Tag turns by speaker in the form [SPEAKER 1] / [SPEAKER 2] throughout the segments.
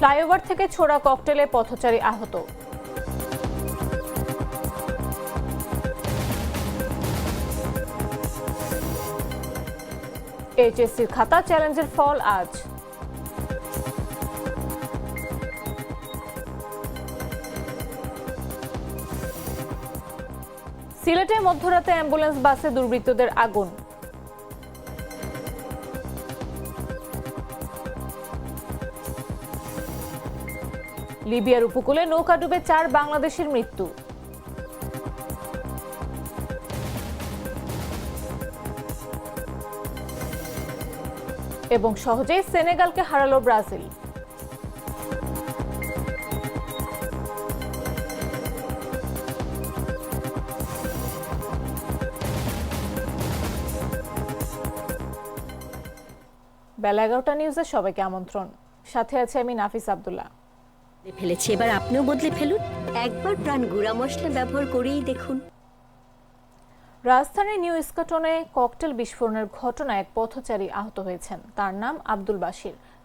[SPEAKER 1] Flyover থেকে ছোড়া ককটেলে পথচারী আহত। এইচএসসির খাতা চ্যালেঞ্জের ফল আজ। সিলেটে মধ্যরাতে অ্যাম্বুলেন্স বাসে দুর্বৃত্তদের আগুন। লিবিয়ার উপকূলে নৌকা ডুবে চার বাংলাদেশের মৃত্যু। এবং সহজেই সেনেগালকে হারালো ব্রাজিল। বেলা এগারোটা নিউজে সবাইকে আমন্ত্রণ। সাথে আছে আমি নাফিস আব্দুল্লাহ।
[SPEAKER 2] বদলে ফেলেছি। এবার আপনিও বদলে ফেলুন। একবার প্রাণ গুঁড়া মশলা ব্যবহার করেই দেখুন।
[SPEAKER 1] রাজধানীর নিউ ইস্কাটনে ককটেল বিস্ফোরণের ঘটনায় এক পথচারী আহত হয়েছেন। তার নাম আব্দুল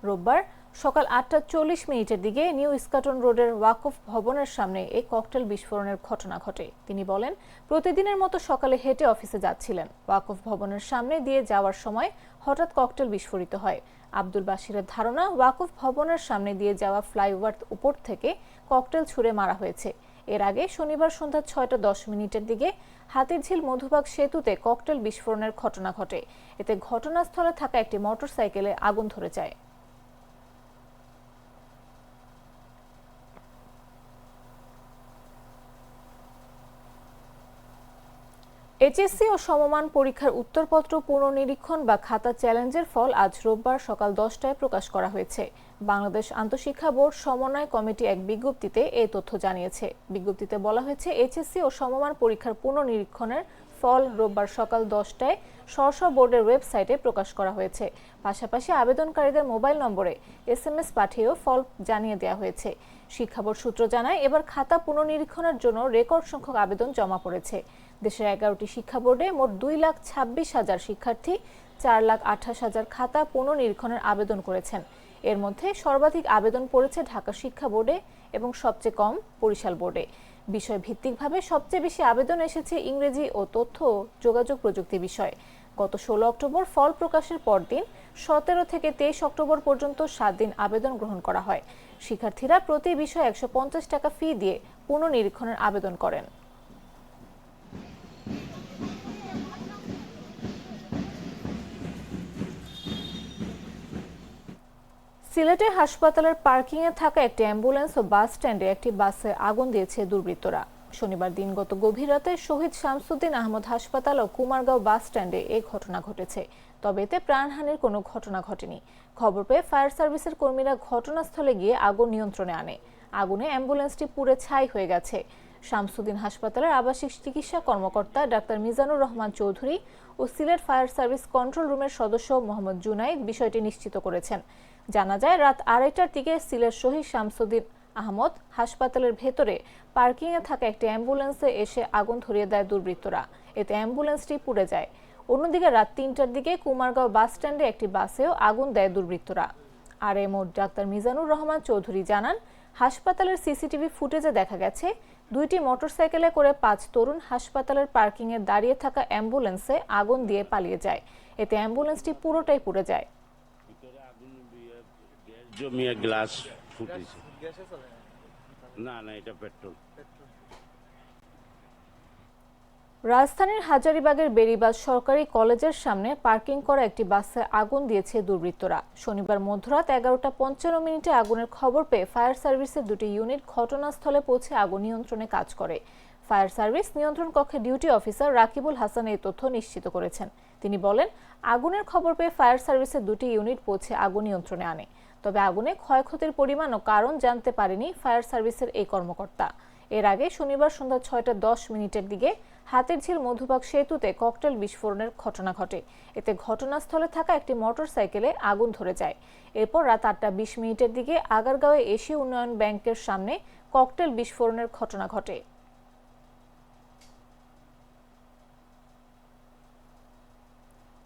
[SPEAKER 1] রোববার সকাল আটটা চল্লিশ মিনিটের দিকে নিউ ইস্কাটন রোডের ওয়াকফ ভবনের সামনে এই ককটেল বিস্ফোরণের ঘটনা ঘটে। তিনি বলেন, প্রতিদিনের মতো সকালে হেঁটে অফিসে যাচ্ছিলেন। ওয়াকফ ভবনের সামনে দিয়ে যাওয়ার সময় হঠাৎ ককটেল বিস্ফোরিত হয়। আব্দুল বাসিরের ধারণা, ওয়াকুফ ভবনের সামনে দিয়ে যাওয়া ফ্লাইওভার উপর থেকে ককটেল ছুড়ে মারা হয়েছে। এর আগে শনিবার সন্ধ্যা ছয়টা দশ মিনিটের দিকে হাতিরঝিল মধুবাগ সেতুতে ককটেল বিস্ফোরণের ঘটনা ঘটে। এতে ঘটনাস্থলে থাকা একটি মোটরসাইকেলে আগুন ধরে যায়। এইচএসসি ও সমমান পরীক্ষার উত্তরপত্র পুনর্নিরীক্ষণ বা খাতা চ্যালেঞ্জের ফল আজ রোববার সকাল দশটায় প্রকাশ করা হয়েছে। বাংলাদেশ আন্তঃশিক্ষা বোর্ড সমন্বয় কমিটি এক বিজ্ঞপ্তিতে এই তথ্য জানিয়েছে। বিজ্ঞপ্তিতে বলা হয়েছে, এইচএসসি ও সমমান পরীক্ষার পুনর্নিরীক্ষণের ফল রোববার সকাল দশটায় স্ব বোর্ডের ওয়েবসাইটে প্রকাশ করা হয়েছে। পাশাপাশি আবেদনকারীদের মোবাইল নম্বরে এসএমএস পাঠিয়েও ফল জানিয়ে দেওয়া হয়েছে। শিক্ষা বোর্ড সূত্র জানায়, এবার খাতা পুনর্নিরীক্ষণের জন্য রেকর্ড সংখ্যক আবেদন জমা পড়েছে। দেশের এগারোটি শিক্ষা বোর্ডে মোট দুই লাখ ছাব্বিশ হাজার শিক্ষার্থী, চার লাখ আঠাশ হাজার খাতা পুনর্নিরীক্ষণের আবেদন করেছেন। এর মধ্যে সর্বাধিক আবেদন পড়েছে ঢাকা শিক্ষা বোর্ডে এবং সবচেয়ে কম বরিশাল বোর্ডে। বিষয় ভিত্তিকভাবে সবচেয়ে বেশি আবেদন এসেছে ইংরেজি ও তথ্য যোগাযোগ প্রযুক্তি বিষয়ে। গত ষোলো অক্টোবর ফল প্রকাশের পরদিন সতেরো থেকে তেইশ অক্টোবর পর্যন্ত সাত দিন আবেদন গ্রহণ করা হয়। শিক্ষার্থীরা প্রতি বিষয়ে একশো পঞ্চাশ টাকা ফি দিয়ে পুনর্নিরীক্ষণের আবেদন করেন। সিলেটে হাসপাতালের পার্কিংয়ে থাকা একটি অ্যাম্বুলেন্স ও বাস স্ট্যান্ডে একটি বাসে আগুন দিয়েছে দুর্বৃত্তরা। শনিবার দিনগত গভীর রাতে শহীদ শামসুদ্দিন আহমদ হাসপাতাল ও কুমারগাঁও বাস স্ট্যান্ডে এই ঘটনা ঘটেছে। তবে এতে প্রাণহানির কোনো ঘটনা ঘটেনি। খবর পেয়ে ফায়ার সার্ভিসের কর্মীরা ঘটনাস্থলে গিয়ে আগুন নিয়ন্ত্রণে আনে। আগুনে অ্যাম্বুলেন্সটি পুড়ে ছাই হয়ে গেছে। শামসুদ্দিন হাসপাতালের আবাসিক চিকিৎসা কর্মকর্তা ডাক্তার মিজানুর রহমান চৌধুরী ও সিলেট ফায়ার সার্ভিস কন্ট্রোল রুমের সদস্য মোহাম্মদ জুনাইদ বিষয়টি নিশ্চিত করেছেন। জানা যায়, রাত আড়াইটার দিকে সিলেট শহীদ শামসুদ্দিন আহমদ হাসপাতালের ভেতরে পার্কিংয়ে থাকা একটি অ্যাম্বুলেন্সে এসে আগুন ধরিয়ে দেয় দুর্বৃত্তরা। এতে অ্যাম্বুলেন্সটি পুড়ে যায়। অন্যদিকে রাত তিনটার দিকে কুমারগাঁও বাস স্ট্যান্ডে একটি বাসেও আগুন দেয় দুর্বৃত্তরা। আর এমও ডাক্তার মিজানুর রহমান চৌধুরী জানান, হাসপাতালের সিসিটিভি ফুটেজে দেখা গেছে দুইটি মোটরসাইকেলে করে পাঁচ তরুণ হাসপাতালের পার্কিংয়ে দাঁড়িয়ে থাকা অ্যাম্বুলেন্সে আগুন দিয়ে পালিয়ে যায়। এতে অ্যাম্বুলেন্সটি পুরোটাই পুড়ে যায়।
[SPEAKER 3] গ্লাস ফুটেছে। না না, এটা পেট্রোল।
[SPEAKER 1] রাজধানীর হাজারিবাগের বেরিবাজ সরকারি কলেজের সামনে পার্কিং করা একটি বাসে আগুন দিয়েছে দুর্বৃত্তরা। শনিবার মধ্যরাত এগারোটা পঞ্চান্ন মিনিটে আগুনের খবর পেয়ে ফায়ার সার্ভিসের দুটি ইউনিট ঘটনাস্থলে পৌঁছে আগুন নিয়ন্ত্রণে কাজ করে। ফায়ার সার্ভিস নিয়ন্ত্রণ কক্ষে ডিউটি অফিসার রাকিবুল হাসান এই তথ্য নিশ্চিত করেছেন। তিনি বলেন, আগুনের খবর পেয়ে ফায়ার সার্ভিসের দুটি ইউনিট পৌঁছে আগুন নিয়ন্ত্রণে আনে। তবে আগুনে ক্ষয়ক্ষতির পরিমাণ ও কারণ জানতে পারেনি ফায়ার সার্ভিসের এই কর্মকর্তা। এর আগে শনিবার সন্ধ্যা ছয়টা দশ মিনিটের দিকে হাতের ঝিল মধুবাগ সেতুতে ককটেল বিস্ফোরণের ঘটনা ঘটে। এতে ঘটনাস্থলে থাকা একটি মোটরসাইকেলে আগুন ধরে যায়। এরপর রাত আটটা বিশ মিনিটের দিকে আগারগাঁওয়ে এশীয় উন্নয়ন ব্যাংকের সামনে ককটেল বিস্ফোরণের ঘটনা ঘটে।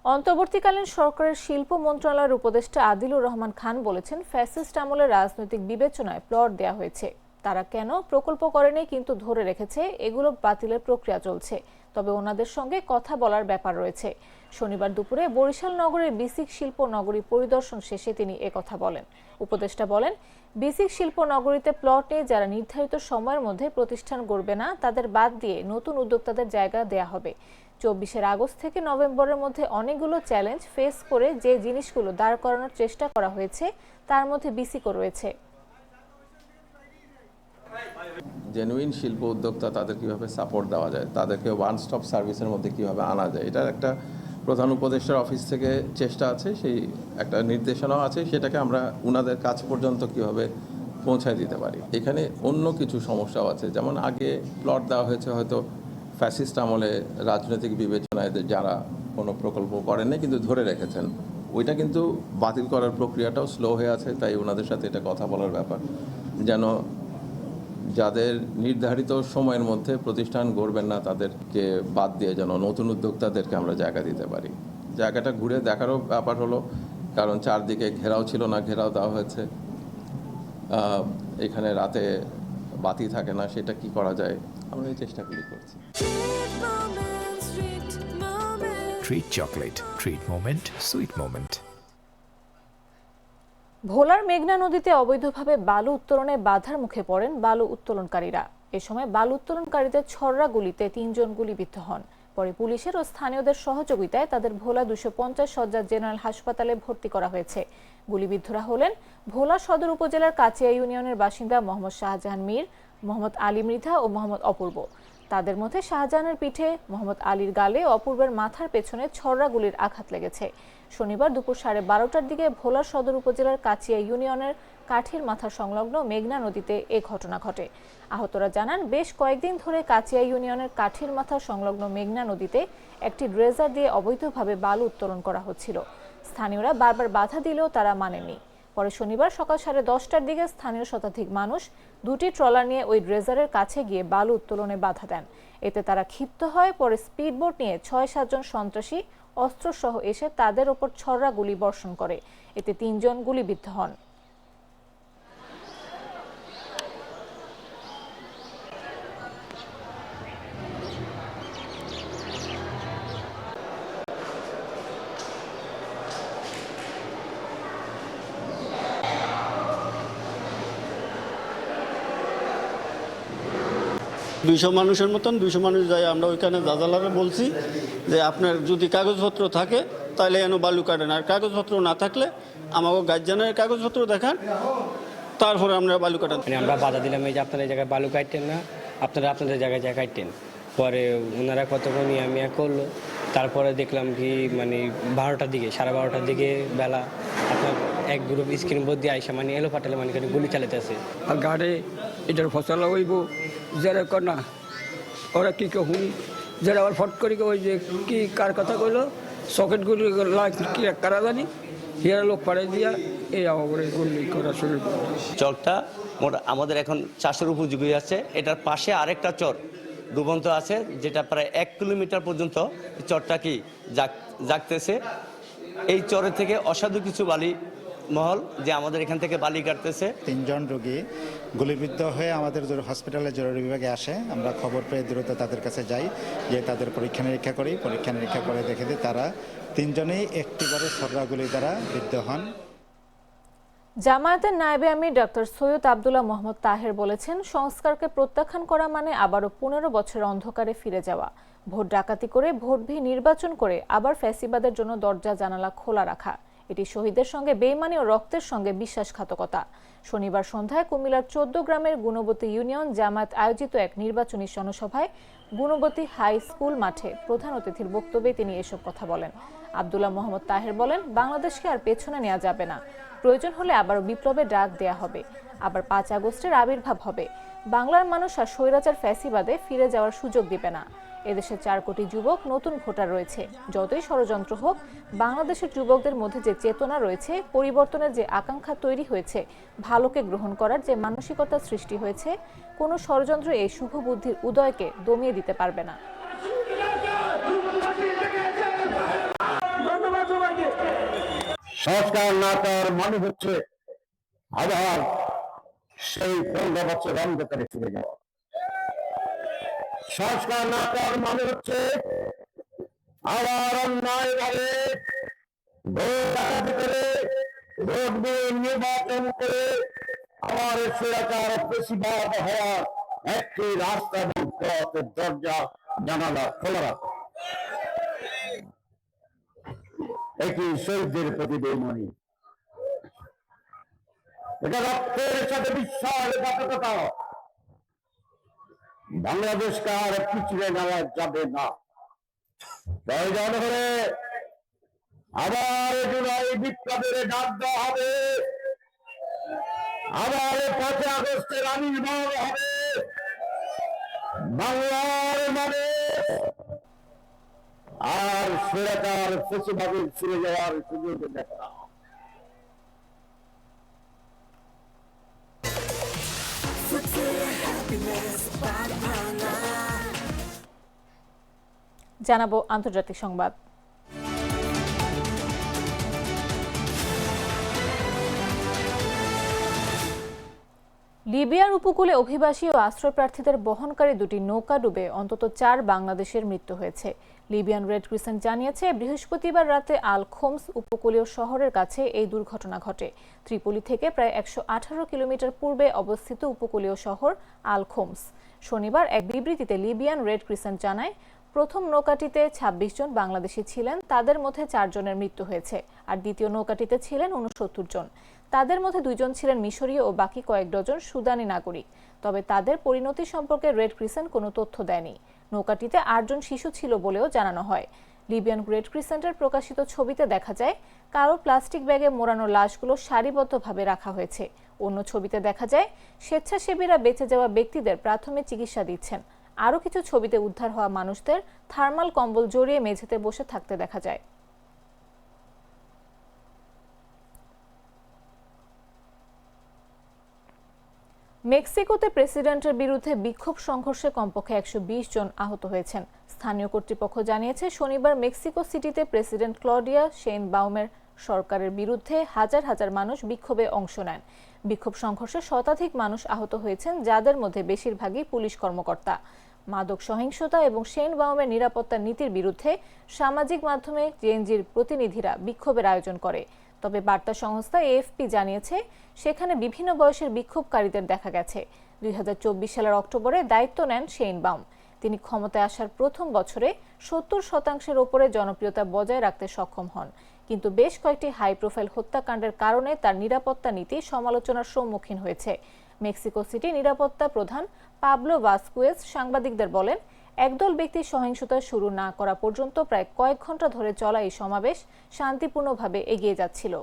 [SPEAKER 1] অন্তর্বর্তীকালীন সরকারের শিল্প মন্ত্রণালয়ের উপদেষ্টা আদিলুর রহমান খান বলেছেন, ফ্যাসিস্ট আমলের রাজনৈতিক বিবেচনায় প্লট দেওয়া হয়েছে। তারা কেন প্রকল্প করেনি কিন্তু ধরে রেখেছে, এগুলো বাতিলের প্রক্রিয়া চলছে। তবে ওনাদের সঙ্গে কথা বলার ব্যাপার রয়েছে। শনিবার দুপুরে বরিশাল নগরের বিসিক শিল্প নগরী পরিদর্শন শেষে তিনি একথা বলেন। উপদেষ্টা বলেন, বিসিক শিল্প নগরীতে প্লটে যারা নির্ধারিত সময়ের মধ্যে প্রতিষ্ঠান গড়বে না, তাদের বাদ দিয়ে নতুন উদ্যোক্তাদের জায়গা দেয়া হবে। চব্বিশের আগস্ট থেকে নভেম্বরের মধ্যে অনেকগুলো চ্যালেঞ্জ ফেস করে যে জিনিসগুলো দাঁড় করানোর চেষ্টা করা হয়েছে, তার মধ্যে বিসিকও রয়েছে।
[SPEAKER 4] জেনুইন শিল্প উদ্যোক্তা তাদের কীভাবে সাপোর্ট দেওয়া যায়? তাদেরকে ওয়ান স্টপ সার্ভিসের মধ্যে কীভাবে আনা যায়? এটার একটা প্রধান উপদেষ্টার অফিস থেকে চেষ্টা আছে, সেই একটা নির্দেশনাও আছে, সেটাকে আমরা উনাদের কাছ পর্যন্ত কীভাবে পৌঁছায় দিতে পারি। এখানে অন্য কিছু সমস্যাও আছে, যেমন আগে প্লট দেওয়া হয়েছে হয়তো ফ্যাসিস্ট আমলে রাজনৈতিক বিবেচনায় যারা কোনো প্রকল্প করেননি কিন্তু ধরে রেখেছেন। ওইটা কিন্তু বাতিল করার প্রক্রিয়াটাও স্লো হয়ে আছে, তাই ওনাদের সাথে এটা কথা বলার ব্যাপার। যেন যাদের নির্ধারিত সময়ের মধ্যে প্রতিষ্ঠান গড়বেন না তাদেরকে বাদ দিয়ে যেন নতুন উদ্যোক্তাদেরকে আমরা জায়গা দিতে পারি জায়গাটা ঘুরে দেখারও ব্যাপার হলো কারণ চারদিকে ঘেরাও ছিল না ঘেরাও দেওয়া হয়েছে এখানে রাতে বাতি থাকে না সেটা কি করা যায় আমরা এই চেষ্টাগুলি করছি
[SPEAKER 5] Treat chocolate. Treat moment. Sweet moment.
[SPEAKER 1] ভোলার মেঘনা নদীতে অবৈধভাবে বালু উত্তোলনে বাধার মুখে পড়েন বালু উত্তোলনকারীরা। এ সময় বালু উত্তোলনকারীদের ছররা গুলিতে তিনজন গুলিবিদ্ধ হন। পরে পুলিশের ও স্থানীয়দের সহযোগিতায় তাদের ভোলা দুশো পঞ্চাশ সজ্জার জেনারেল হাসপাতালে ভর্তি করা হয়েছে। গুলিবিদ্ধরা হলেন ভোলা সদর উপজেলার কাচিয়া ইউনিয়নের বাসিন্দা মোহাম্মদ শাহজাহান মীর, মোহাম্মদ আলী মৃধা ও মোহাম্মদ অপূর্ব। তাদের মধ্যে শাহজাহানের পিঠে মোহাম্মদ আলীর গালে অপূর্বের মাথার পেছনে ছররা গুলির আঘাত লেগেছে। শনিবার দুপুর সাড়ে বারোটার দিকে ভোলা সদর উপজেলার কাচিয়া ইউনিয়নের কাঠির মাথা সংলগ্ন মেঘনা নদীতে এ ঘটনা ঘটে। আহতরা জানান, বেশ কয়েকদিন ধরে কাচিয়া ইউনিয়নের কাঠির মাথা সংলগ্ন মেঘনা নদীতে একটি ড্রেজার দিয়ে অবৈধভাবে বালু উত্তোলন করা হচ্ছিল। স্থানীয়রা বারবার বাধা দিলেও তারা মানেনি পরে শনিবার সকাল সাড়ে দশটার দিকে স্থানীয় শতাধিক মানুষ দুটি ট্রলার নিয়ে ওই ড্রেজারের কাছে গিয়ে বালু উত্তোলনে বাধা দেন। এতে তারা ক্ষিপ্ত হয়, পরে স্পিডবোট নিয়ে ছয় সাতজন সন্ত্রাসী অস্ত্রসহ এসে তাদের ওপর ছররা গুলি বর্ষণ করে। এতে তিনজন গুলিবিদ্ধ হন।
[SPEAKER 6] দুইশো মানুষের মতন, দুইশো মানুষ যাই আমরা ওইখানে দাদালারে বলছি যে আপনার যদি কাগজপত্র থাকে তাহলে এন বালু কাটেন। আর কাগজপত্র না থাকলে আমাকে গার্জিয়ানের কাগজপত্র দেখান, তারপরে আমরা বালু কাটান।
[SPEAKER 7] মানে আমরা বাধা দিলাম, এই যে আপনারা এই জায়গায় বালু কাটতেন না, আপনারা আপনাদের জায়গায় জায়গায় কাটতেন। পরে ওনারা কতক্ষণ ইয়া মিয়া করল, তারপরে দেখলাম কি মানে বারোটার দিকে, সাড়ে বারোটার দিকে বেলা, আপনার এক গ্রুপ স্ক্রিন বোর্ড দিয়ে আইসা মানে এলো ফাটালে মানে এখানে গুলি চালাইতেছে
[SPEAKER 8] আর গাড়ে এটার ফসল হইব যারা কর না। ওরা কি কে হুন যারা আবার ফট করে ওই যে কি কার কথা কইলো? সকেটগুলি কি কারা জানি? হিয়ার লোক পাড়ে দিয়া এই আবার গুলি করা শুরু করে
[SPEAKER 9] চরটা মোট আমাদের এখন চাষের উপযোগী আছে। এটার পাশে আরেকটা চর ডুবন্ত আছে যেটা প্রায় এক কিলোমিটার পর্যন্ত চরটা কি জাগ- জাগতেছে। এই চরের থেকে অসাধু কিছু বালি মহল যে আমাদের এখান থেকে বালি কাটতেছে।
[SPEAKER 10] তিনজন রোগী গুলিবিদ্ধ হয়ে আমাদের জরুরি হসপিটালে জরুরি বিভাগে আসে। আমরা খবর পেয়ে দ্রুত তাদের কাছে যাই যে তাদের পরীক্ষা নিরীক্ষা করি। পরীক্ষা নিরীক্ষা করে দেখে দিই তারা তিনজনেই একটিবারে সররা গুলি দ্বারা বিদ্ধ হন।
[SPEAKER 1] জামায়াতের নায়েবে আমির ডক্টর সৈয়দ আবদুল্লাহ মোহাম্মদ তাহের বলেছেন সংস্কারকে প্রত্যাখ্যান করা মানে আবারও পনেরো বছরের অন্ধকারে ফিরে যাওয়া। ভোট ডাকাতি করে ভোট ভি নির্বাচন করে আবার ফ্যাসিবাদের জন্য দরজা জানালা খোলা রাখা। এটি শহীদের সঙ্গে বেইমানি ও রক্তের সঙ্গে বিশ্বাসঘাতকতা। শনিবার সন্ধ্যায় কুমিল্লার চোদ্দ গ্রামের গুণবতী ইউনিয়ন জামাত আয়োজিত এক নির্বাচনী জনসভায় গুণবতী হাই স্কুল মাঠে প্রধান অতিথির বক্তব্যে তিনি এসব কথা বলেন। আবদুল্লাহ মোহাম্মদ তাহের বলেন, বাংলাদেশকে আর পেছনে নেওয়া যাবে না। প্রয়োজন হলে আবার বিপ্লবে ডাক দেয়া হবে। আবার পাঁচ আগস্টের আবির্ভাব হবে। বাংলার মানুষ আর স্বৈরাচার ফ্যাসিবাদে ফিরে যাওয়ার সুযোগ দিবে না। এদেশে চার কোটি যুবক নতুন ভোটার রয়েছে। যতই ষড়যন্ত্র হোক বাংলাদেশের যুবকদের মধ্যে যে চেতনা রয়েছে পরিবর্তনের যে আকাঙ্ক্ষা তৈরি হয়েছে ভালোকে গ্রহণ করার যে মানসিকতা সৃষ্টি হয়েছে কোনো ষড়যন্ত্র এই শুভ বুদ্ধির উদয়কে দমিয়ে দিতে পারবে না।
[SPEAKER 3] সংস্কার না করার মানে হচ্ছে আবার সেই পনেরো বছর অন্ধকারে ফিরে যাওয়া। সংস্কার না করার মানে হচ্ছে আবার অন্যায় ভাবে ভোট করে, ভোট দিয়ে নির্বাচন করে আবার সেরাকার বেশিরভাগ হওয়ার একটি রাস্তা এবং দরজা জানালা খোলা রাখা। এটি শহীদদের প্রতি বেমনি এটা রক্তের সাথে বিশ্বাসঘাতকতা বাংলাদেশকে আর পিছিয়ে নেওয়া যাবে না। প্রয়োজন হলে আবার জুলাই বিপ্লবের ডাক দেওয়া হবে। আবার পাঁচই আগস্টের আবির্ভাব হবে। বাংলার মানে আর সেরাকার পশুভাবে ফিরে যাওয়ার সুযোগ দেখা
[SPEAKER 1] জানাব আন্তর্জাতিক সংবাদ। লিবিয়ার উপকূলে অভিবাসী ও আশ্রয় প্রার্থীদের বহনকারী দুটি নৌকা ডুবে, অন্তত চার বাংলাদেশের মৃত্যু হয়েছে। লিবিয়ান রেড ক্রিসেন্ট জানিয়েছে, বৃহস্পতিবার রাতে আল খোমস উপকূলীয় শহরের কাছে এই দুর্ঘটনা ঘটে। ত্রিপলি থেকে প্রায় একশো আঠারো কিলোমিটার পূর্বে অবস্থিত উপকূলীয় শহর আল খোমস শনিবার এক বিবৃতিতে লিবিয়ান রেড ক্রিসেন্ট জানায় প্রথম নৌকাটিতে ২৬ জন বাংলাদেশি ছিলেন, তাদের মধ্যে চারজনের মৃত্যু হয়েছে, আর দ্বিতীয় নৌকাটিতে ছিলেন উনসত্তর জন। তাদের মধ্যে দুইজন ছিলেন মিশরীয় ও বাকি কয়েক ডজন সুদানি নাগরিক। তবে তাদের পরিণতি সম্পর্কে রেড ক্রিসেন্ট কোনো তথ্য দেয়নি। নৌকাটিতে আটজন শিশু ছিল বলেও জানানো হয়। লিবিয়ান রেড ক্রিসেন্টের প্রকাশিত ছবিতে দেখা যায় কারও প্লাস্টিক ব্যাগে মোড়ানো লাশগুলো সারিবদ্ধভাবে রাখা হয়েছে। অন্য ছবিতে দেখা যায়, স্বেচ্ছাসেবীরা বেঁচে যাওয়া ব্যক্তিদের প্রাথমিক চিকিৎসা দিচ্ছেন। আরও কিছু ছবিতে উদ্ধার হওয়া মানুষদের থার্মাল কম্বল জড়িয়ে মেঝেতে বসে থাকতে দেখা যায়। মেক্সিকোতে প্রেসিডেন্টের বিরুদ্ধে বিক্ষোভ সংঘর্ষে কমপক্ষে একশো বিশ জন আহত হয়েছেন। স্থানীয় কর্তৃপক্ষ জানিয়েছে, শনিবার মেক্সিকো সিটিতে প্রেসিডেন্ট ক্লডিয়া শেন বাউমের সরকারের বিরুদ্ধে হাজার হাজার মানুষ বিক্ষোভে অংশ নেন। বিক্ষোভ সংঘর্ষে শতাধিক মানুষ আহত হয়েছেন, যাদের মধ্যে বেশিরভাগই পুলিশ কর্মকর্তা। মাদক সহিংসতা এবং সেন বাউমের নিরাপত্তা নীতির বিরুদ্ধে সামাজিক মাধ্যমে জেএনজির প্রতিনিধিরা বিক্ষোভের আয়োজন করে। তবে বার্তা সংস্থা এএফপি জানিয়েছে, সেখানে বিভিন্ন বয়সের বিক্ষোভকারীদের দেখা গেছে। দুই হাজার চব্বিশ সালের অক্টোবরে দায়িত্ব নেন শেইন বাউম তিনি ক্ষমতায় আসার প্রথম বছরে সত্তর শতাংশের ওপরে জনপ্রিয়তা বজায় রাখতে সক্ষম হন। কিন্তু বেশ কয়েকটি হাই প্রোফাইল হত্যাকাণ্ডের কারণে তার নিরাপত্তা নীতি সমালোচনার সম্মুখীন হয়েছে। মেক্সিকো সিটি নিরাপত্তা প্রধান পাবলো ভাস্কুয়েজ সাংবাদিকদের বলেন, একদল ব্যক্তি সহিংসতা শুরু না করা পর্যন্ত প্রায় কয়েক ঘণ্টা ধরে চলা এই সমাবেশ শান্তিপূর্ণভাবে এগিয়ে যাচ্ছিল।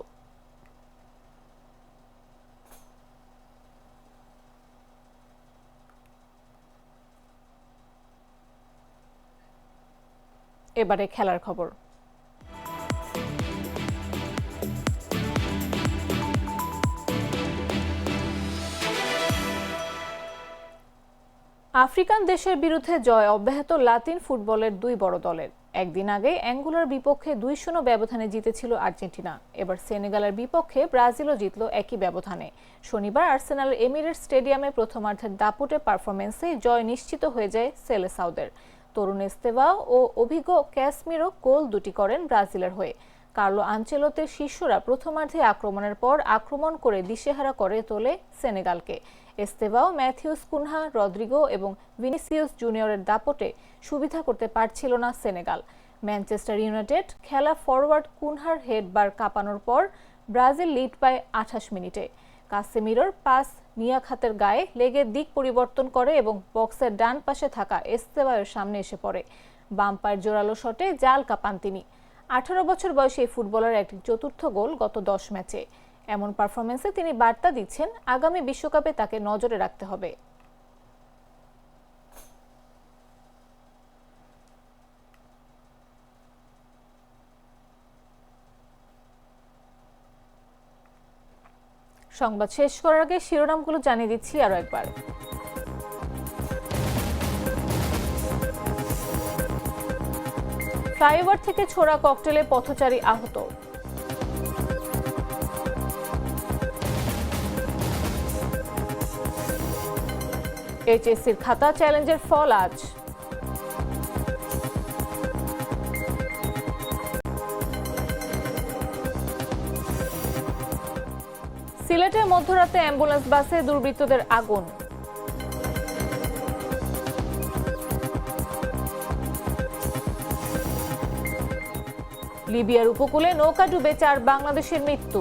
[SPEAKER 1] এবারে খেলার খবর। আফ্রিকান দেশের বিরুদ্ধে জয় অব্যাহত লাতিন ফুটবলের দুই বড় দলের। একদিন আগে অ্যাঙ্গুলার বিপক্ষে দুই শূন্য ব্যবধানে জিতেছিল আর্জেন্টিনা। এবার সেনেগালের বিপক্ষে ব্রাজিলও জিতল একই ব্যবধানে। শনিবার আর্সেনাল এমিরেট স্টেডিয়ামে প্রথমার্ধের দাপুটে পারফরমেন্সে জয় নিশ্চিত হয়ে যায় সেলেসাউদের। তরুণ এস্তেভা ও অভিজ্ঞ ক্যাসমিরো গোল দুটি করেন ব্রাজিলের হয়ে। কার্লো আঞ্চেলোতের শিষ্যরা প্রথমার্ধে আক্রমণের পর আক্রমণ করে দিশেহারা করে তোলে সেনেগালকে। এস্তেভাও ম্যাথিউস কুনহা, রদ্রিগো এবং ভিনিসিয়াস জুনিয়রের দাপটে সুবিধা করতে পারছিল না সেনেগাল। ম্যানচেস্টার ইউনাইটেড খেলা ফরওয়ার্ড কুনহার হেডবার কাঁপানোর পর ব্রাজিল লিড পায় আঠাশ মিনিটে। কাসেমিরোর পাস নিয়াখাতের গায়ে লেগে দিক পরিবর্তন করে এবং বক্সের ডান পাশে থাকা এস্তেভায়ের সামনে এসে পড়ে। বাম পায়ের জোরালো শটে জাল কাঁপান তিনি। আঠারো বছর বয়সী এই ফুটবলার একটি চতুর্থ গোল গত দশ ম্যাচে। এমন পারফরমেন্সে তিনি বার্তা দিচ্ছেন, আগামী বিশ্বকাপে তাকে নজরে রাখতে হবে। সংবাদ শেষ করার আগে শিরোনামগুলো জানিয়ে দিচ্ছি আরও একবার। ফ্লাইওভার থেকে ছোড়া ককটেলে পথচারী আহত। এইচএসসির খাতা চ্যালেঞ্জের ফল আজ। সিলেটে মধ্যরাতে অ্যাম্বুলেন্স বাসে দুর্বৃত্তদের আগুন। লিবিয়ার উপকূলে নৌকা ডুবে চার বাংলাদেশের মৃত্যু।